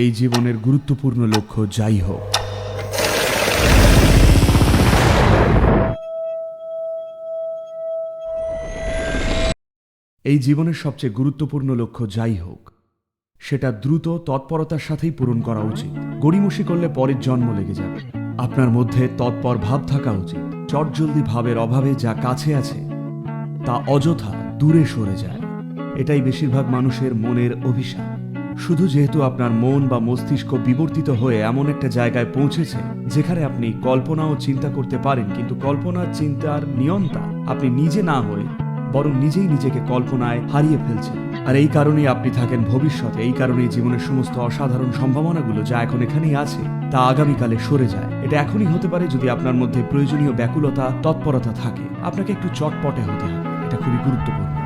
এই জীবনের গুরুত্বপূর্ণ লক্ষ্য যাই হোক। এই জীবনের সবচেয়ে গুরুত্বপূর্ণ লক্ষ্য যাই হোক, সেটা দ্রুত তৎপরতার সাথেই পূরণ করা উচিত। গড়িমসি করলে পরের জন্ম লেগে যাবে। আপনার মধ্যে তৎপর ভাব থাকা উচিত। চটজলদি ভাবের অভাবে যা কাছে আছে, তা অযথা দূরে সরে যায়। এটাই বেশিরভাগ মানুষের মনের অভিশাপ। শুধু যেহেতু আপনার মন বা মস্তিষ্ক বিবর্তিত হয়ে এমন একটা জায়গায় পৌঁছেছে, যেখানে আপনি কল্পনা ও চিন্তা করতে পারেন, কিন্তু কল্পনা চিন্তার নিয়ন্তা আপনি নিজে না হয়ে বরং নিজেই নিজেকে কল্পনায় হারিয়ে ফেলছেন। আর এই কারণেই আপনি থাকেন ভবিষ্যতে, এই কারণেই জীবনের সমস্ত অসাধারণ সম্ভাবনাগুলো যা এখন এখানেই আছে, তা আগামীকালে সরে যায়। এটা এখনই হতে পারে যদি আপনার মধ্যে প্রয়োজনীয় ব্যাকুলতা, তৎপরতা থাকে। আপনাকে একটু চটপটে হতে হবে, এটা খুবই গুরুত্বপূর্ণ।